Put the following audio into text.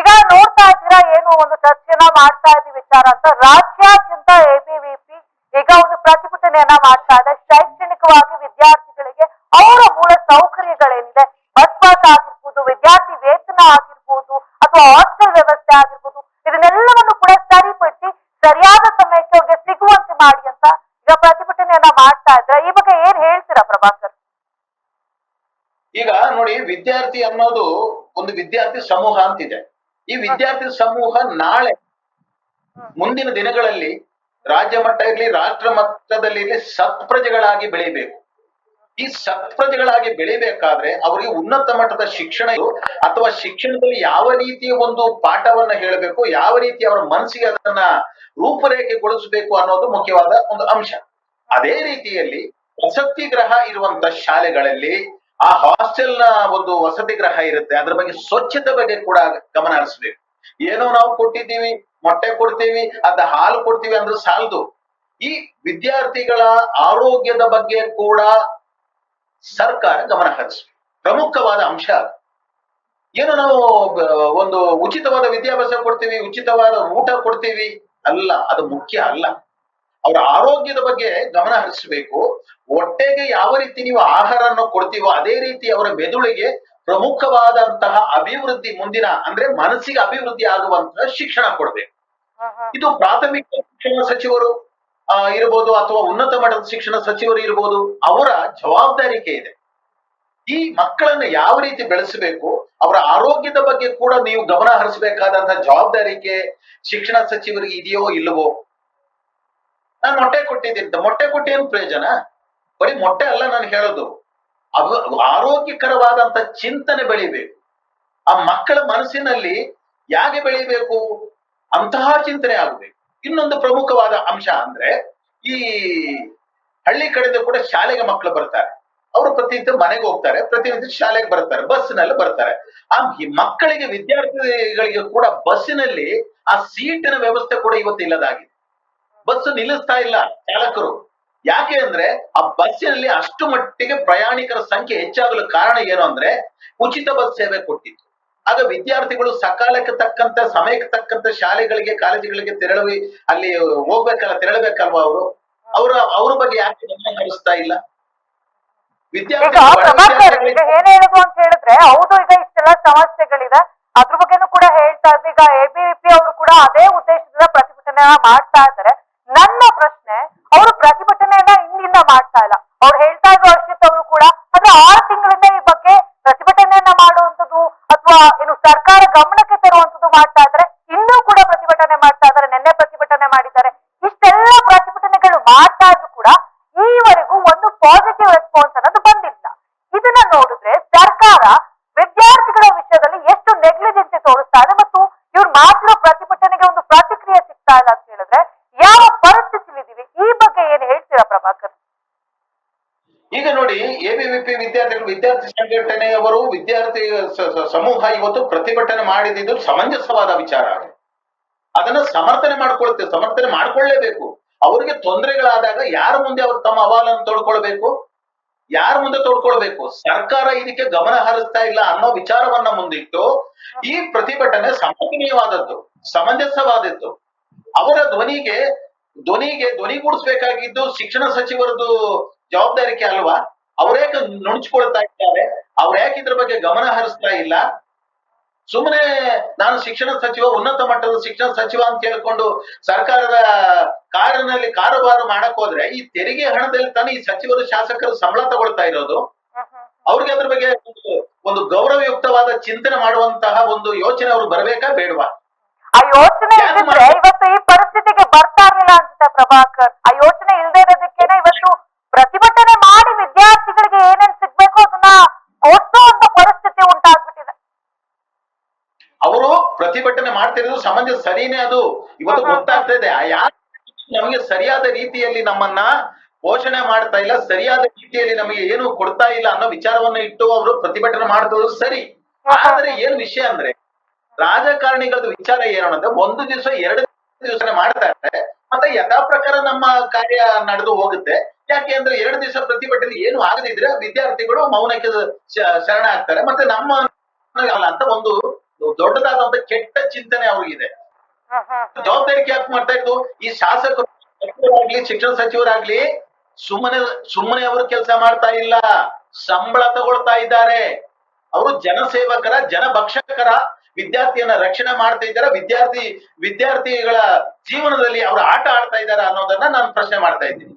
ಈಗ ನೋಡ್ತಾ ಇದ್ದೀರಾ ಏನು ಒಂದು ಚರ್ಚೆನ ಮಾಡ್ತಾ ಇದ್ದೀವಿ ವಿಚಾರ ಅಂತ. ರಾಜ್ಯಾದ್ಯಂತ ಎಬಿವಿಪಿ ಈಗ ಒಂದು ಪ್ರತಿಭಟನೆಯನ್ನ ಮಾಡ್ತಾ ಇದೆ. ಶೈಕ್ಷಣಿಕವಾಗಿ ವಿದ್ಯಾರ್ಥಿಗಳಿಗೆ ಅವರ ಮೂಲ ಸೌಕರ್ಯಗಳೇನಿದೆ? ಬಸ್ ಪಾಸ್ ಆಗಿರ್ಬೋದು, ವಿದ್ಯಾರ್ಥಿ ವೇತನ ಆಗಿರ್ಬೋದು, ಅಥವಾ ಹಾಸ್ಟೆಲ್ ವ್ಯವಸ್ಥೆ ಆಗಿರ್ಬೋದು, ಇದನ್ನೆಲ್ಲವನ್ನು ಕೂಡ ಸರಿಪಡಿಸಿ, ಸರಿಯಾದ ಸಮಯಕ್ಕೆ ಸಿಗುವಂತೆ ಮಾಡಿ ಅಂತ ಈಗ ಪ್ರತಿಭಟನೆಯನ್ನ ಮಾಡ್ತಾ ಇದ್ರೆ ಈ ಬಗ್ಗೆ ಏನ್ ಹೇಳ್ತೀರಾ, ಪ್ರಭಾಕರ್? ಈಗ ನೋಡಿ, ವಿದ್ಯಾರ್ಥಿ ಅನ್ನೋದು ಒಂದು ವಿದ್ಯಾರ್ಥಿ ಸಮೂಹ ಅಂತಿದೆ. ಈ ವಿದ್ಯಾರ್ಥಿ ಸಮೂಹ ನಾಳೆ ಮುಂದಿನ ದಿನಗಳಲ್ಲಿ ರಾಜ್ಯ ಮಟ್ಟ ಇರಲಿ, ರಾಷ್ಟ್ರ ಮಟ್ಟದಲ್ಲಿ ಇರಲಿ ಸತ್ಪ್ರಜೆಗಳಾಗಿ ಬೆಳಿಬೇಕು. ಈ ಸತ್ಪ್ರಜೆಗಳಾಗಿ ಬೆಳಿಬೇಕಾದ್ರೆ ಅವರಿಗೆ ಉನ್ನತ ಮಟ್ಟದ ಶಿಕ್ಷಣ ಅಥವಾ ಶಿಕ್ಷಣದಲ್ಲಿ ಯಾವ ರೀತಿಯ ಒಂದು ಪಾಠವನ್ನ ಹೇಳಬೇಕು, ಯಾವ ರೀತಿ ಅವರ ಮನಸ್ಸಿಗೆ ಅದನ್ನ ರೂಪರೇಖೆಗೊಳಿಸಬೇಕು ಅನ್ನೋದು ಮುಖ್ಯವಾದ ಒಂದು ಅಂಶ. ಅದೇ ರೀತಿಯಲ್ಲಿ ವಸತಿ ಗ್ರಹ ಇರುವಂತ ಶಾಲೆಗಳಲ್ಲಿ ಆ ಹಾಸ್ಟೆಲ್ನ ಒಂದು ವಸತಿ ಗ್ರಹ ಇರುತ್ತೆ. ಅದ್ರ ಬಗ್ಗೆ ಸ್ವಚ್ಛತೆ ಬಗ್ಗೆ ಕೂಡ ಗಮನ ಹರಿಸ್ಬೇಕು. ಏನೋ ನಾವು ಕೊಟ್ಟಿದ್ದೀವಿ, ಮೊಟ್ಟೆ ಕೊಡ್ತೀವಿ ಅದ ಹಾಲು ಕೊಡ್ತೀವಿ ಅಂದ್ರೆ ಸಾಲದು. ಈ ವಿದ್ಯಾರ್ಥಿಗಳ ಆರೋಗ್ಯದ ಬಗ್ಗೆ ಕೂಡ ಸರ್ಕಾರ ಗಮನ ಹರಿಸ್ಬೇಕು. ಪ್ರಮುಖವಾದ ಅಂಶ ಅದು. ಏನು ನಾವು, ಒಂದು ಉಚಿತವಾದ ವಿದ್ಯಾಭ್ಯಾಸ ಕೊಡ್ತೀವಿ, ಉಚಿತವಾದ ಊಟ ಕೊಡ್ತೀವಿ? ಅಲ್ಲ, ಅದು ಮುಖ್ಯ ಅಲ್ಲ. ಅವರ ಆರೋಗ್ಯದ ಬಗ್ಗೆ ಗಮನ ಹರಿಸಬೇಕು. ಹೊಟ್ಟೆಗೆ ಯಾವ ರೀತಿ ನೀವು ಆಹಾರವನ್ನು ಕೊಡ್ತೀವೋ ಅದೇ ರೀತಿ ಅವರ ಮೆದುಳಿಗೆ ಪ್ರಮುಖವಾದಂತಹ ಅಭಿವೃದ್ಧಿ ಮುಂದಿನ ಅಂದ್ರೆ ಮನಸ್ಸಿಗೆ ಅಭಿವೃದ್ಧಿ ಆಗುವಂತಹ ಶಿಕ್ಷಣ ಕೊಡ್ಬೇಕು. ಇದು ಪ್ರಾಥಮಿಕ ಶಿಕ್ಷಣ ಸಚಿವರು ಇರಬಹುದು ಅಥವಾ ಉನ್ನತ ಮಟ್ಟದ ಶಿಕ್ಷಣ ಸಚಿವರು ಇರಬಹುದು ಅವರ ಜವಾಬ್ದಾರಿಕೆ ಇದೆ. ಈ ಮಕ್ಕಳನ್ನ ಯಾವ ರೀತಿ ಬೆಳೆಸಬೇಕು ಅವರ ಆರೋಗ್ಯದ ಬಗ್ಗೆ ಕೂಡ ನೀವು ಗಮನ ಹರಿಸಬೇಕಾದಂತಹ ಜವಾಬ್ದಾರಿಕೆ ಶಿಕ್ಷಣ ಸಚಿವರಿಗೆ ಇದೆಯೋ ಇಲ್ಲವೋ ನಾನು ಮೊಟ್ಟೆ ಕೊಟ್ಟಿದ್ದೀನಿ. ಮೊಟ್ಟೆ ಕೊಟ್ಟೇನ್ ಏನು ಪ್ರಯೋಜನ? ಬರೀ ಮೊಟ್ಟೆ ಅಲ್ಲ ನಾನು ಹೇಳೋದು. ಅದು ಆರೋಗ್ಯಕರವಾದಂತ ಚಿಂತನೆ ಬೆಳಿಬೇಕು. ಆ ಮಕ್ಕಳ ಮನಸ್ಸಿನಲ್ಲಿ ಯಾಕೆ ಬೆಳಿಬೇಕು? ಅಂತಹ ಚಿಂತನೆ ಆಗಬೇಕು. ಇನ್ನೊಂದು ಪ್ರಮುಖವಾದ ಅಂಶ ಅಂದ್ರೆ ಈ ಹಳ್ಳಿ ಕಡೆಯಿಂದ ಕೂಡ ಶಾಲೆಗೆ ಮಕ್ಕಳು ಬರ್ತಾರೆ. ಅವರು ಪ್ರತಿನಿತ್ಯ ಮನೆಗೆ ಹೋಗ್ತಾರೆ, ಪ್ರತಿನಿತ್ಯ ಶಾಲೆಗೆ ಬರ್ತಾರೆ ಬಸ್ನಲ್ಲಿ ಬರ್ತಾರೆ. ಆ ಮಕ್ಕಳಿಗೆ, ವಿದ್ಯಾರ್ಥಿಗಳಿಗೆ ಕೂಡ ಬಸ್ಸಿನಲ್ಲಿ ಆ ಸೀಟಿನ ವ್ಯವಸ್ಥೆ ಕೂಡ ಇವತ್ತು ಇಲ್ಲದಾಗಿದೆ. ಬಸ್ ನಿಲ್ಲಿಸ್ತಾ ಇಲ್ಲ ಚಾಲಕರು. ಯಾಕೆ ಅಂದ್ರೆ ಆ ಬಸ್ಸಿನಲ್ಲಿ ಅಷ್ಟು ಮಟ್ಟಿಗೆ ಪ್ರಯಾಣಿಕರ ಸಂಖ್ಯೆ ಹೆಚ್ಚಾಗಲು ಕಾರಣ ಏನು ಅಂದ್ರೆ ಉಚಿತ ಬಸ್ ಸೇವೆ ಕೊಟ್ಟಿತ್ತು. ಆಗ ವಿದ್ಯಾರ್ಥಿಗಳು ಸಕಾಲಕ್ಕೆ ತಕ್ಕಂತ ಸಮಯಕ್ಕೆ ತಕ್ಕಂತ ಶಾಲೆಗಳಿಗೆ ಕಾಲೇಜುಗಳಿಗೆ ತೆರಳಿ ಅಲ್ಲಿ ಹೋಗ್ಬೇಕಲ್ಲ ತೆರಳಬೇಕಲ್ವಾ ಅವರು? ಅವರ ಅವ್ರ ಬಗ್ಗೆ ಯಾಕೆ ಗಮನ ಹರಿಸ್ತಾ ಇಲ್ಲ? ಏನ್ ಹೇಳುದು ಅಂತ ಹೇಳಿದ್ರೆ ಹೌದು ಈಗ ಇಷ್ಟೆಲ್ಲ ಸಮಸ್ಯೆಗಳಿದೆ. ಅದ್ರ ಬಗ್ಗೆನೂ ಕೂಡ ಹೇಳ್ತಾ ಇದ್ವಿ ಈಗ ಎಬಿವಿಪಿ ಅವರು ಕೂಡ ಅದೇ ಉದ್ದೇಶದಿಂದ ಪ್ರತಿಭಟನೆ ಮಾಡ್ತಾ ಇದ್ದಾರೆ ನನ್ನ ಪ್ರಶ್ನೆ ಅವರು ಪ್ರತಿಭಟನೆಯನ್ನ ಇಂದಿನಿಂದ ಮಾಡ್ತಾ ಇಲ್ಲ ಅವ್ರು ಹೇಳ್ತಾ ಇದ್ರು ಅರ್ಷಿತ್ ಅವರು ಕೂಡ ಅಂದ್ರೆ ಆರು ತಿಂಗಳಿಂದ ಈ ಬಗ್ಗೆ ಪ್ರತಿಭಟನೆಯನ್ನ ಮಾಡುವಂತದ್ದು ಅಥವಾ ಏನು ಸರ್ಕಾರ ಗಮನಕ್ಕೆ ತರುವಂತದ್ದು ಮಾಡ್ತಾ ಇದ್ದಾರೆ. ಇನ್ನೂ ಕೂಡ ಪ್ರತಿಭಟನೆ ಮಾಡ್ತಾ ಇದ್ದಾರೆ. ನಿನ್ನೆ ಪ್ರತಿಭಟನೆ ಮಾಡಿದ್ದಾರೆ. ಇಷ್ಟೆಲ್ಲ ಪ್ರತಿಭಟನೆಗಳು ಮಾಡ್ತಾ ಇದ್ರು ಕೂಡ ಈವರೆಗೂ ಒಂದು ಪಾಸಿಟಿವ್ ರೆಸ್ಪಾನ್ಸ್ ಅನ್ನೋದು ಬಂದಿಲ್ಲ. ಇದನ್ನ ನೋಡಿದ್ರೆ ಸರ್ಕಾರ ವಿದ್ಯಾರ್ಥಿಗಳ ವಿಷಯದಲ್ಲಿ ಎಷ್ಟು ನೆಗ್ಲಿಜೆನ್ಸಿ ತೋರಿಸ್ತಾ ಇದೆ ಮತ್ತು ಇವ್ರು ಮಾತ್ರ ಪ್ರತಿಭಟನೆಗೆ ಒಂದು ಪ್ರತಿಕ್ರಿಯೆ ಸಿಗ್ತಾ ಇಲ್ಲ ಅಂತ ಹೇಳಿದ್ರೆ ಯಾವ ಪರಿಸ್ಥಿತಿಲಿದ್ದೀವಿ ಈ ಬಗ್ಗೆ ಏನ್ ಹೇಳ್ತೀರಾ ಪ್ರಭಾಕರ್? ಎಬಿವಿಪಿ ವಿದ್ಯಾರ್ಥಿಗಳು, ವಿದ್ಯಾರ್ಥಿ ಸಂಘಟನೆಯವರು ವಿದ್ಯಾರ್ಥಿ ಸಮೂಹ ಇವತ್ತು ಪ್ರತಿಭಟನೆ ಮಾಡಿದ್ದು ಸಮಂಜಸವಾದ ವಿಚಾರ. ಅದನ್ನ ಸಮರ್ಥನೆ ಮಾಡ್ಕೊಳ್ತೇವೆ ಸಮರ್ಥನೆ ಮಾಡ್ಕೊಳ್ಳೇಬೇಕು. ಅವರಿಗೆ ತೊಂದರೆಗಳಾದಾಗ ಯಾರ ಮುಂದೆ ಅವರು ತಮ್ಮ ಅಹವಾಲನ್ನು ತೊಡ್ಕೊಳ್ಬೇಕು? ಯಾರ ಮುಂದೆ ತೊಡ್ಕೊಳ್ಬೇಕು? ಸರ್ಕಾರ ಇದಕ್ಕೆ ಗಮನ ಹರಿಸ್ತಾ ಇಲ್ಲ ಅನ್ನೋ ವಿಚಾರವನ್ನ ಮುಂದಿಟ್ಟು ಈ ಪ್ರತಿಭಟನೆ ಸಮರ್ಥನೀಯವಾದದ್ದು, ಸಮಂಜಸವಾದದ್ದು. ಅವರ ಧ್ವನಿಗೆ ಧ್ವನಿಗೆ ಧ್ವನಿಗೂಡಿಸ್ಬೇಕಾಗಿದ್ದು ಶಿಕ್ಷಣ ಸಚಿವರದ್ದು ಜವಾಬ್ದಾರಿಕೆ ಅಲ್ವಾ? ಅವ್ರ್ಯಾಕೆ ನುಣುಚ್ಕೊಳ್ತಾ ಇದ್ದಾರೆ? ಅವ್ರ ಯಾಕೆ ಇದ್ರ ಬಗ್ಗೆ ಗಮನ ಹರಿಸ್ತಾ ಇಲ್ಲ? ಸುಮ್ಮನೆ ನಾನು ಶಿಕ್ಷಣ ಸಚಿವ ಉನ್ನತ ಮಟ್ಟದ ಶಿಕ್ಷಣ ಸಚಿವ ಅಂತ ಹೇಳ್ಕೊಂಡು ಸರ್ಕಾರದ ಕಾರಿನಲ್ಲಿ ಕಾರುಬಾರು ಮಾಡಕ್ ಹೋದ್ರೆ ಈ ತೆರಿಗೆ ಹಣದಲ್ಲಿ ತಾನೇ ಈ ಸಚಿವರು ಶಾಸಕರು ಸಂಬಳ ತಗೊಳ್ತಾ ಇರೋದು? ಅವ್ರಿಗೆ ಅದ್ರ ಬಗ್ಗೆ ಒಂದು- ಗೌರವಯುಕ್ತವಾದ ಚಿಂತನೆ ಮಾಡುವಂತಹ ಒಂದು ಯೋಚನೆ ಅವ್ರು ಬರ್ಬೇಕಾ ಬೇಡವಾ? ಆ ಯೋಚನೆ ಇವತ್ತು ಈ ಪರಿಸ್ಥಿತಿಗೆ ಬರ್ತಾ ಇರಲಿಲ್ಲ ಅನ್ಸುತ್ತೆ ಪ್ರಭಾಕರ್. ಆ ಯೋಚನೆ ಇಲ್ಲದೆ ಇರೋದಕ್ಕೇನೆ ಇವತ್ತು ಪ್ರತಿಭಟನೆ ಮಾಡಿ ವಿದ್ಯಾರ್ಥಿಗಳಿಗೆ ಏನೇನ್ ಸಿಗ್ಬೇಕು ಅದನ್ನ ಕೊಡಿಸುವಂತ ಪರಿಸ್ಥಿತಿ ಉಂಟಾಗ್ಬಿಟ್ಟಿದೆ ಅವರು ಪ್ರತಿಭಟನೆ ಸಮಾಜ ಸರಿನೇ ಅದು. ಇವತ್ತು ಗೊತ್ತಾಗ್ತಾ ಇದೆ. ಯಾರು ನಮಗೆ ಸರಿಯಾದ ರೀತಿಯಲ್ಲಿ ನಮ್ಮನ್ನ ಪೋಷಣೆ ಮಾಡ್ತಾ ಇಲ್ಲ ಸರಿಯಾದ ರೀತಿಯಲ್ಲಿ ನಮಗೆ ಏನು ಕೊಡ್ತಾ ಇಲ್ಲ ಅನ್ನೋ ವಿಚಾರವನ್ನ ಇಟ್ಟು ಅವರು ಪ್ರತಿಭಟನೆ ಮಾಡ್ತಿರೋದು ಸರಿ. ಆದ್ರೆ ಏನ್ ವಿಷಯ ಅಂದ್ರೆ ರಾಜಕಾರಣಿಗಳದ್ದು ವಿಚಾರ ಏನು ಅಂದ್ರೆ ಒಂದು ದಿವಸ ಎರಡು ದಿವಸ ಮಾಡ್ತಾ ಇರ್ತಾರೆ ಮತ್ತೆ ಯಥಾ ಪ್ರಕಾರ ನಮ್ಮ ಕಾರ್ಯ ನಡೆದು ಹೋಗುತ್ತೆ. ಯಾಕೆ ಅಂದ್ರೆ ಎರಡು ದಿವಸ ಪ್ರತಿಭಟನೆ ಏನು ಆಗದಿದ್ರೆ ವಿದ್ಯಾರ್ಥಿಗಳು ಮೌನಕ್ಕೆ ಶರಣ ಆಗ್ತಾರೆ ಮತ್ತೆ ನಮ್ಮ ಅಂತ ಒಂದು ದೊಡ್ಡದಾದಂತ ಕೆಟ್ಟ ಚಿಂತನೆ ಅವರಿಗಿದೆ. ಜವಾಬ್ದಾರಿ ಯಾಕೆ ಮಾಡ್ತಾ ಇದ್ದು ಈ ಶಾಸಕರು ಸಚಿವರಾಗ್ಲಿ ಶಿಕ್ಷಣ ಸಚಿವರಾಗ್ಲಿ ಸುಮ್ಮನೆ ಸುಮ್ಮನೆ ಅವರು ಕೆಲಸ ಮಾಡ್ತಾ ಇಲ್ಲ ಸಂಬಳ ತಗೊಳ್ತಾ ಇದ್ದಾರೆ. ಅವರು ಜನಸೇವಕರ ಜನಭಕ್ಷಕರ ವಿದ್ಯಾರ್ಥಿಯನ್ನ ರಕ್ಷಣೆ ಮಾಡ್ತಾ ಇದ್ದಾರೆ. ವಿದ್ಯಾರ್ಥಿ ವಿದ್ಯಾರ್ಥಿಗಳ ಜೀವನದಲ್ಲಿ ಅವರು ಆಟ ಆಡ್ತಾ ಇದ್ದಾರೆ ಅನ್ನೋದನ್ನ ನಾನು ಪ್ರಶ್ನೆ ಮಾಡ್ತಾ ಇದ್ದೀನಿ.